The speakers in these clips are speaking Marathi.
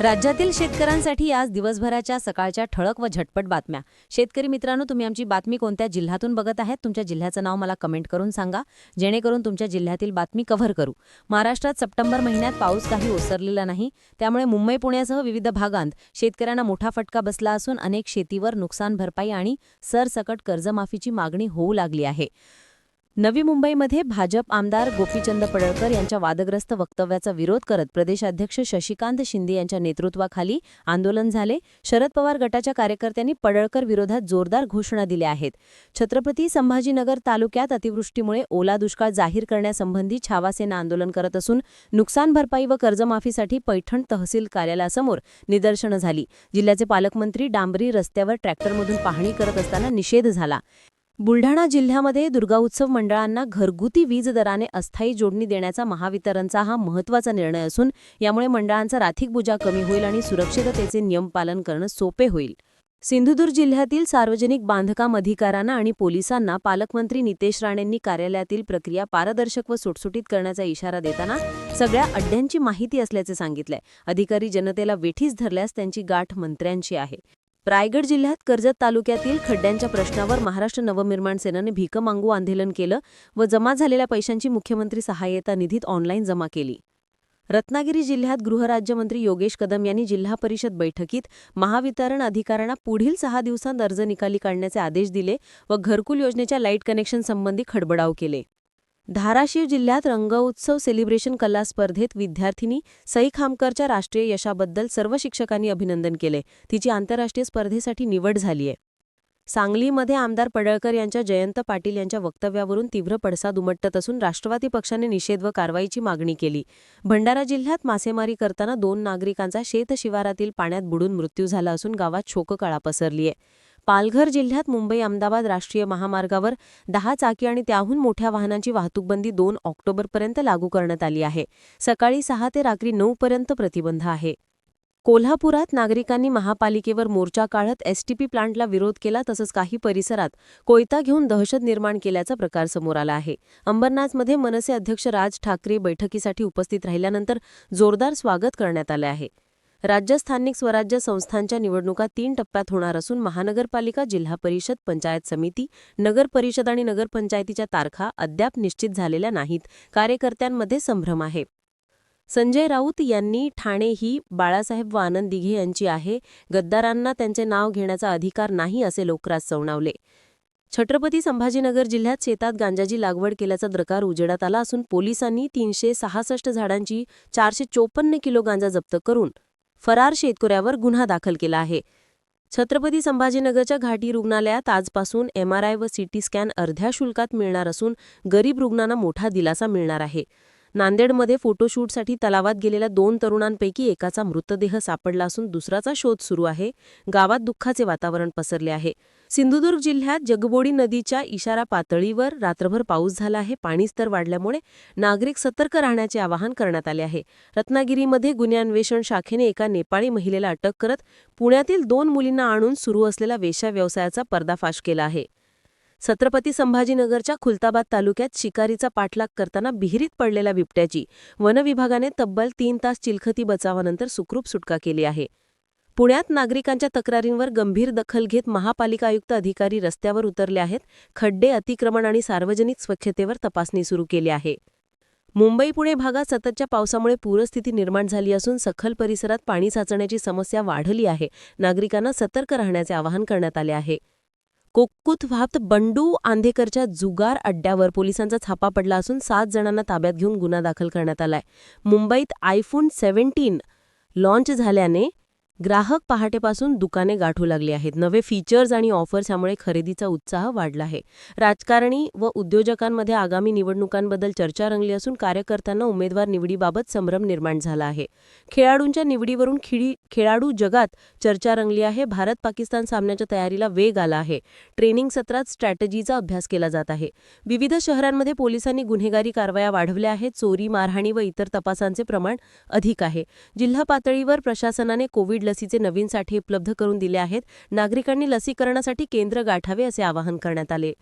राज्यातील शेतकऱ्यांसाठी आज दिवसभराच्या सकाळच्या ठळक व झटपट बातम्या. शेतकरी मित्रांनो तुम्ही आमची बातमी कोणत्या जिल्ह्यातून बघत आहेत? तुमच्या जिल्ह्याचं नाव मला कमेंट करून सांगा. जेणेकरून तुमच्या जिल्ह्यातील बातमी कव्हर करू. महाराष्ट्रात सप्टेंबर महिन्यात पाऊस काही ओसरलेला नाही. त्यामुळे मुंबई पुण्यासह विविध भागांत शेतकऱ्यांना मोठा फटका बसला असून अनेक शेतीवर नुकसान भरपाई आणि सरसकट कर्जमाफीची मागणी होऊ लागली आहे. नवी मुंबईमध्ये भाजप आमदार गोपीचंद पडळकर यांच्या वादग्रस्त वक्तव्याचा विरोध करत प्रदेशाध्यक्ष शशिकांत शिंदे यांच्या नेतृत्वाखाली आंदोलन झाले. शरद पवार गटाच्या कार्यकर्त्यांनी पडळकर विरोधात जोरदार घोषणा दिल्या आहेत. छत्रपती संभाजीनगर तालुक्यात अतिवृष्टीमुळे ओला दुष्काळ जाहीर करण्यासंबंधी छावासेना आंदोलन करत असून नुकसान भरपाई व कर्जमाफीसाठी पैठण तहसील कार्यालयासमोर निदर्शनं झाली. जिल्ह्याचे पालकमंत्री डांबरी रस्त्यावर ट्रॅक्टरमधून पाहणी करत असताना निषेध झाला. बुलढाणा जिल्ह्यामध्ये दुर्गा उत्सव मंडळांना घरगुती वीज दराने अस्थायी जोडणी देण्याचा महावितरणचा हा महत्त्वाचा निर्णय असून यामुळे मंडळांचा राथिक बुजा कमी होईल आणि सुरक्षिततेचे नियम पालन करणं सोपे होईल. सिंधुदुर्ग जिल्ह्यातील सार्वजनिक बांधकाम अधिकाऱ्यांना आणि पोलिसांना पालकमंत्री नितेश राणेंनी कार्यालयातील प्रक्रिया पारदर्शक व सुटसुटीत करण्याचा इशारा देताना सगळ्या अड्ड्यांची माहिती असल्याचे सांगितलंय. अधिकारी जनतेला वेठीस धरल्यास त्यांची गाठ मंत्र्यांची आहे. रायगड जिल्ह्यात कर्जत तालुक्यातील खड्ड्यांच्या प्रश्नावर महाराष्ट्र नवनिर्माण सेनेने भीक मागू आंदोलन केलं व जमा झालेल्या पैशांची मुख्यमंत्री सहाय्यता निधीत ऑनलाईन जमा केली. रत्नागिरी जिल्ह्यात गृहराज्यमंत्री योगेश कदम यांनी जिल्हा परिषद बैठकीत महावितरण अधिकाऱ्यांना पुढील सहा दिवसांत अर्ज निकाली काढण्याचे आदेश दिले व घरकुल योजनेच्या लाइट कनेक्शन संबंधी खडबडाव केले. धाराशिव जिल्ह्यात रंगउत्सव सेलिब्रेशन कला स्पर्धेत विद्यार्थिनी सई खामकरच्या राष्ट्रीय यशाबद्दल सर्व शिक्षकांनी अभिनंदन केले. तिची आंतरराष्ट्रीय स्पर्धेसाठी निवड झालीय. सांगलीमध्ये आमदार पडळकर यांच्या जयंत पाटील यांच्या वक्तव्यावरून तीव्र पडसाद उमटत असून राष्ट्रवादी पक्षाने निषेध व कारवाईची मागणी केली. भंडारा जिल्ह्यात मासेमारी करताना दोन नागरिकांचा शेतशिवारातील पाण्यात बुडून मृत्यू झाला असून गावात शोककळा पसरलीय. पालघर जिल्ह्यात मुंबई अहमदाबाद राष्ट्रीय महामार्गावर दहा चाकी आणि त्याहून मोठ्या वाहनांची वाहतूकबंदी दोन ऑक्टोबरपर्यंत लागू करण्यात आली आहे. सकाळी सहा ते रात्री नऊ पर्यंत प्रतिबंध आहे. कोल्हापुरात नागरिकांनी महापालिकेवर मोर्चा काढत एसटीपी प्लांटला विरोध केला तसंच काही परिसरात कोयता घेऊन दहशत निर्माण केल्याचा प्रकार समोर आला आहे. अंबरनाथमध्ये मनसे अध्यक्ष राज ठाकरे बैठकीसाठी उपस्थित राहिल्यानंतर जोरदार स्वागत करण्यात आले आहे. राज्य स्थानिक स्वराज्य संस्थांच्या निवडणुका तीन टप्प्यात होणार असून महानगरपालिका जिल्हा परिषद पंचायत समिती नगर परिषद आणि नगरपंचायतीच्या तारखा अद्याप निश्चित झालेल्या नाहीत. कार्यकर्त्यांमध्ये संभ्रम आहे. संजय राऊत यांनी ठाणे ही बाळासाहेब व आनंद दिघे यांची आहे. गद्दारांना त्यांचे नाव घेण्याचा अधिकार नाही असे लोकराज सवणावले छत्रपती संभाजीनगर जिल्ह्यात शेतात गांजाची लागवड केल्याचा प्रकार उजेडात आला असून पोलिसांनी तीनशे सहासष्ट झाडांची चारशे चोपन्न किलो गांजा जप्त करून फरार शेतकऱ्यावर गुन्हा दाखल केला आहे. छत्रपती संभाजीनगरच्या घाटी रुग्णालयात आजपासून एमआरआय व सीटी स्कॅन अर्ध्या शुल्कात मिळणार असून गरीब रुग्णांना मोठा दिलासा मिळणार आहे. नांदेडमध्ये फोटोशूटसाठी तलावात गेलेल्या दोन तरुणांपैकी एकाचा मृतदेह सापडला असून दुसराचा शोध सुरू आहे. गावात दुःखाचे वातावरण पसरले आहे. सिंधुदुर्ग जिल्ह्यात जगबोडी नदीच्या इशारा पातळीवर रात्रभर पाऊस झाला आहे. पाणीस्तर वाढल्यामुळे नागरिक सतर्क राहण्याचे आवाहन करण्यात आले आहे. रत्नागिरीमध्ये गुन्हेअन्वेषण शाखेने एका नेपाळी महिलेला अटक करत पुण्यातील दोन मुलींना आणून सुरू असलेला वेश्या व्यवसायाचा पर्दाफाश केला आहे. छत्रपती संभाजीनगरच्या खुलताबाद तालुक्यात शिकारीचा पाठलाग करताना विहिरीत पडलेल्या बिबट्याची वनविभागाने तब्बल तीन तास चिलखती बचावानंतर सुखरूप सुटका केली आहे. पुण्यात नागरिकांच्या तक्रारींवर गंभीर दखल घेत महापालिका आयुक्त अधिकारी रस्त्यावर उतरले आहेत. खड्डे अतिक्रमण आणि सार्वजनिक स्वच्छतेवर तपासणी सुरू केली आहे. मुंबई पुणे भागात सततच्या पावसामुळे पूरस्थिती निर्माण झाली असून सखल परिसरात पाणी साचण्याची समस्या वाढली आहे. नागरिकांना सतर्क राहण्याचे आवाहन करण्यात आले आहे. कोक्कुत व्हाप्त बंडू आंधेकरच्या जुगार अड्ड्यावर पोलिसांचा छापा पडला असून सात जणांना ताब्यात घेऊन गुन्हा दाखल करण्यात आलाय. मुंबईत आयफोन सेव्हन्टीन लॉन्च झाल्याने ग्राहक पहाटेपासून दुकाने गाठू लागली आहेत. नवे फीचर्स आणि ऑफर्स यामुळे खरेदीचा उत्साह वाढला आहे. राजकारणी व उद्योजकांमध्ये आगामी निवडणुकांबद्दल चर्चा रंगली असून कार्यकर्त्यांना उमेदवार निवडीबाबत संभ्रम निर्माण झाला आहे. खेळाडूंच्या निवडीवरून खिडी खेळाडू जगात चर्चा रंगली आहे. भारत पाकिस्तान सामन्याच्या तयारीला वेग आला आहे. ट्रेनिंग सत्रात स्ट्रॅटेजीचा अभ्यास केला जात आहे. विविध शहरांमध्ये पोलिसांनी गुन्हेगारी कारवाया वाढवल्या आहेत. चोरी मारहाणी व इतर तपासांचे प्रमाण अधिक आहे. जिल्हा पातळीवर प्रशासनाने कोविड लसीचे नवीन साठे उपलब्ध करून दिले आहेत. नागरिकांनी लसीकरणासाठी केंद्र गाठावे असे आवाहन करण्यात आले.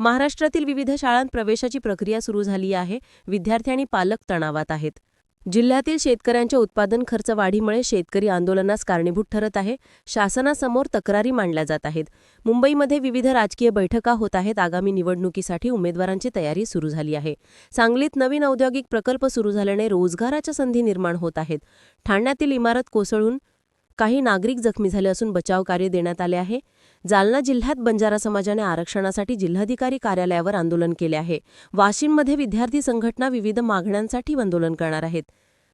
महाराष्ट्रातील विविध शाळांत प्रवेशाची प्रक्रिया सुरू झाली आहे. विद्यार्थी आणि पालक तणावात आहेत. जिल्ह्यातील शेतकऱ्यांच्या उत्पादन खर्च वाढीमुळे शेतकरी आंदोलनास कारणीभूत ठरत आहे. शासनासमोर तक्रारी मांडल्या जात आहेत. मुंबईमध्ये विविध राजकीय बैठका होत आहेत. आगामी निवडणुकीसाठी उमेदवारांची तयारी सुरू झाली आहे. सांगलीत नवीन औद्योगिक प्रकल्प सुरू झाल्याने रोजगाराच्या संधी निर्माण होत आहेत. ठाण्यातील इमारत कोसळून काही नागरिक जखमी झाले असून बचाव कार्य देण्यात आले आहे. जालना जिल्ह्यात बंजारा समाजाने आरक्षणासाठी जिल्हाधिकारी कार्यालयावर आंदोलन केले आहे. वाशिममध्ये विद्यार्थी संघटना विविध मागण्यांसाठी आंदोलन करणार आहेत.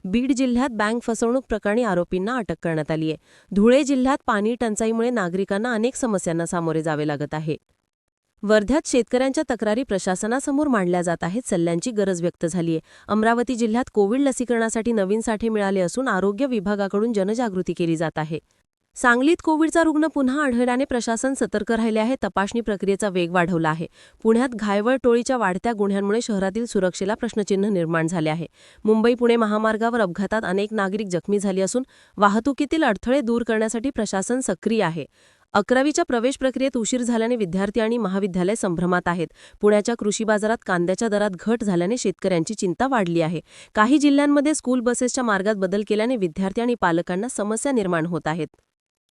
बीड जिल्ह्यात बँक फसवणूक प्रकरणी आरोपींना अटक करण्यात आली आहे. धुळे जिल्ह्यात पाणी टंचाईमुळे नागरिकांना अनेक समस्यांना सामोरे जावे लागत आहे. वर्ध्यात शेतकऱ्यांच्या तक्रारी प्रशासनासमोर मांडल्या जात आहेत. सल्ल्यांची गरज व्यक्त झालीय अमरावती जिल्ह्यात कोविड लसीकरणासाठी नवीन साठे मिळाले असून आरोग्य विभागाकडून जनजागृती केली जात आहे. सांगलीत कोविडचा रुग्ण पुन्हा आढळल्याने प्रशासन सतर्क राहिले आहे. तपासणी प्रक्रियेचा वेग वाढवला आहे. पुण्यात घायवळ टोळीच्या वाढत्या गुन्ह्यांमुळे शहरातील सुरक्षेला प्रश्नचिन्ह निर्माण झाले आहे. मुंबई पुणे महामार्गावर अपघातात अनेक नागरिक जखमी झाले असून वाहतुकीतील अडथळे दूर करण्यासाठी प्रशासन सक्रिय आहे. अकरावीच्या प्रवेश प्रक्रियेत उशीर झाल्याने विद्यार्थी आणि महाविद्यालय संभ्रमात आहेत. पुण्याच्या कृषी बाजारात कांद्याच्या दरात घट झाल्याने शेतकऱ्यांची चिंता वाढली आहे. काही जिल्ह्यांमध्ये स्कूल बसेसच्या मार्गात बदल केल्याने विद्यार्थी आणि पालकांना समस्या निर्माण होत आहेत.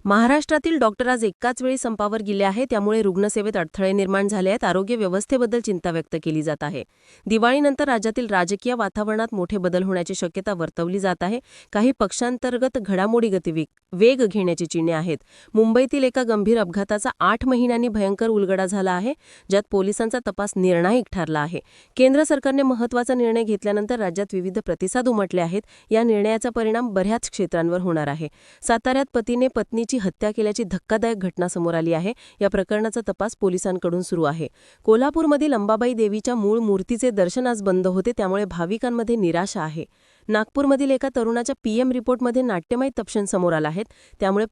महाराष्ट्रातील डॉक्टर आज एकाच वेळी संपावर गेले आहेत त्यामुळे रुग्णसेवेत अडथळे निर्माण झाले आहेत आरोग्य व्यवस्थेबद्दल चिंता व्यक्त केली जात आहे. दिवाळीनंतर राज्यातील राजकीय वातावरणात मोठे बदल होण्याची शक्यता वर्तवली जात आहे. काही पक्षांतर्गत घडामोडी गतिवेग वेग घेण्याची चिन्हे आहेत. मुंबईतील एका गंभीर अपघाताचा आठ महिन्यांनी भयंकर उलगडा झाला आहे ज्यात पोलिसांचा तपास निर्णायक ठरला आहे. केंद्र सरकारने महत्त्वाचा निर्णय घेतल्यानंतर राज्यात विविध प्रतिसाद उमटले आहेत. या निर्णयाचा परिणाम बऱ्याच क्षेत्रांवर होणार आहे. साताऱ्यात पतीने पत्नी पत्नीची हत्या केल्याची धक्कादायक घटना समोर आली आहे. या प्रकरणाचा तपास पोलिसांकडून सुरू आहे. कोल्हापूरमधील अंबाबाई देवीच्या मूळ मूर्तीचे दर्शन आज बंद होते त्यामुळे भाविकांमध्ये निराशा आहे. नागपूरमधील एका तरुणाच्या पीएम रिपोर्टमध्ये नाट्यमय तपशील समोर आला आहेत त्यामुळे